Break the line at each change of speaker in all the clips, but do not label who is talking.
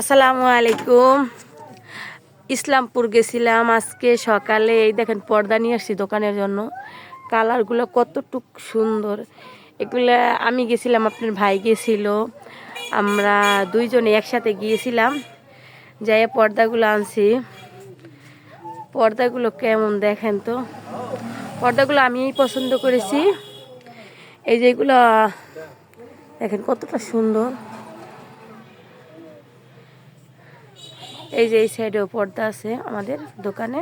আসসালামু আলাইকুম। ইসলামপুর গেছিলাম আজকে সকালে। এই দেখেন, পর্দা নিয়ে আসছি দোকানের জন্য। কালারগুলো কতটুক সুন্দর। এগুলো আমি গেছিলাম, আপনার ভাই গেছিল। আমরা দুইজনে একসাথে গিয়েছিলাম। যাই পর্দাগুলো আনছি। পর্দাগুলো কেমন দেখেন তো? পর্দাগুলো আমিই পছন্দ করেছি। এই যেগুলো দেখেন কতটা সুন্দর। এই যে এই সাইডেও পর্দা আছে আমাদের দোকানে।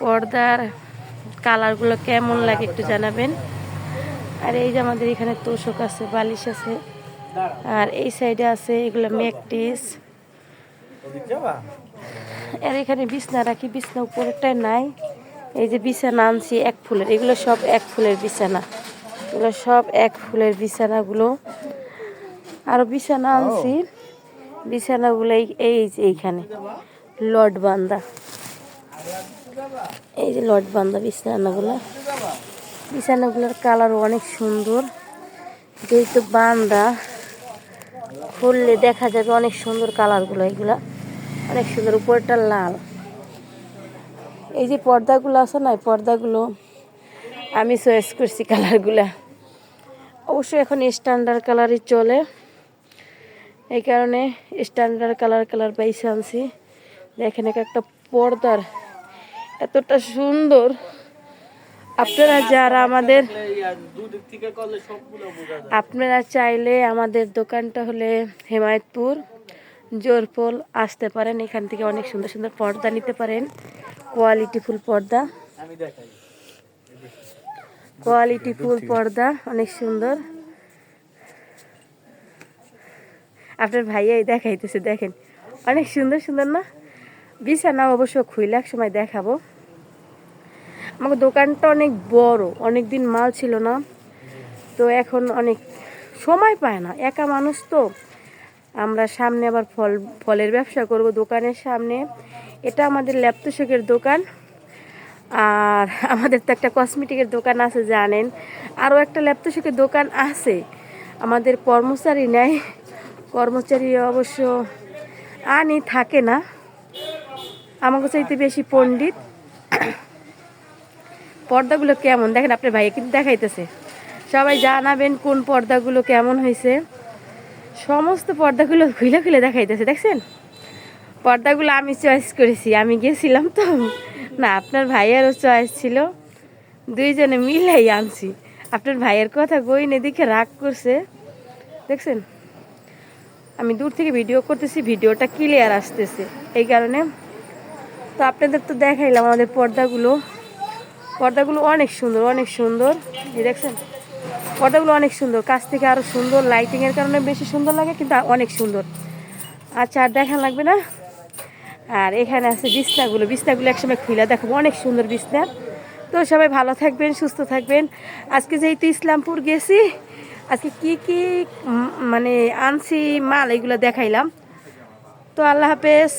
পর্দার কালারগুলো কেমন লাগে একটু জানাবেন। আর এই যে আমাদের এখানে তোষক আছে, বালিশ আছে। আর এই সাইডে আছে এগুলো ম্যাকটিস। আর এখানে বিছনা রাখি, বিছনা উপরেরটায় নাই। এই যে বিছানা আনছি এক ফুলের, এগুলো সব এক ফুলের বিছানা। এগুলো সব এক ফুলের বিছানাগুলো। আরও বিছানা আনছি। বিছানাগুলো এই- এইখানে। লট বান্দা। এই যে লট বান্দা বিছানাগুলো। বিছানাগুলোর কালারও অনেক সুন্দর। যেহেতু বান্দা, খুললে দেখা যাবে অনেক সুন্দর কালারগুলো এগুলা। অনেক সুন্দর, উপরটা লাল। এই যে পর্দাগুলো আছে না পর্দাগুলো আমি চয়েস করছি কালারগুলা। অবশ্যই এখন স্ট্যান্ডার্ড কালারই চলে। এই কারণে স্ট্যান্ডার্ড কালার কালার পাইছে আনছি। দেখেন এক একটা পর্দার এতটা সুন্দর। আপনারা যারা আমাদের আপনারা চাইলে আমাদের দোকানটা হলে হেমায়তপুর জোরপোল আসতে পারেন। এখান থেকে অনেক সুন্দর সুন্দর পর্দা নিতে পারেন। কোয়ালিটি ফুল পর্দা। কোয়ালিটি ফুল পর্দা অনেক সুন্দর। আপনার ভাইয়াই দেখাইতেছে, দেখেন। অনেক সুন্দর সুন্দর না? বিছানা অবশ্য খুইলে, এক সময় দেখাবো। আমার দোকানটা অনেক বড় অনেক দিন মাল ছিল না। তো এখন অনেক সময় পায় না। একা মানুষ তো। আমরা সামনে আবার ফল, ফলের ব্যবসা করব দোকানের সামনে। এটা আমাদের ল্যাপটসকের দোকান। আর আমাদের তো একটা কসমেটিকের দোকান আছে, জানেন। আরও একটা ল্যাপটসকের দোকান আছে। আমাদের কর্মচারী নেয়। কর্মচারী অবশ্য আনি, থাকে না। আমাকে চাইতে বেশি পণ্ডিত। পর্দাগুলো কেমন? দেখেন আপনার ভাইয়া কিন্তু দেখাইতেছে। সবাই জানাবেন কোন পর্দাগুলো কেমন হয়েছে সমস্ত পর্দাগুলো খুলে খুলে দেখাইতেছে, দেখছেন? পর্দাগুলো আমি চয়েস করেছি, আমি গেছিলাম তো। না, আপনার ভাইয়েরও চয়েস ছিল। দুইজনে মিলাই আনছি। আপনার ভাইয়ের কথা গইনে দেখে রাগ করছে। দেখছেন? আমি দূর থেকে ভিডিও করতেছি, ভিডিওটা ক্লিয়ার আসতেছে। এই কারণে তো আপনাদের তো দেখাইলাম আমাদের পর্দাগুলো। পর্দাগুলো অনেক সুন্দর অনেক সুন্দর। দেখছেন, পর্দাগুলো অনেক সুন্দর। কাছ থেকে আরও সুন্দর লাইটিংয়ের কারণে বেশি সুন্দর লাগে, কিন্তু অনেক সুন্দর। আচ্ছা আর দেখা লাগবে না? আর এখানে আছে বিছনাগুলো। বিছনাগুলো একসময় খুলে দেখাবো। অনেক সুন্দর বিছনা। তো সবাই ভালো থাকবেন, সুস্থ থাকবেন। আজকে যেহেতু ইসলামপুর গেছি আজকে কি কি মানে আনছি মাল এগুলো দেখাইলাম। তো আল্লাহ হাফেজ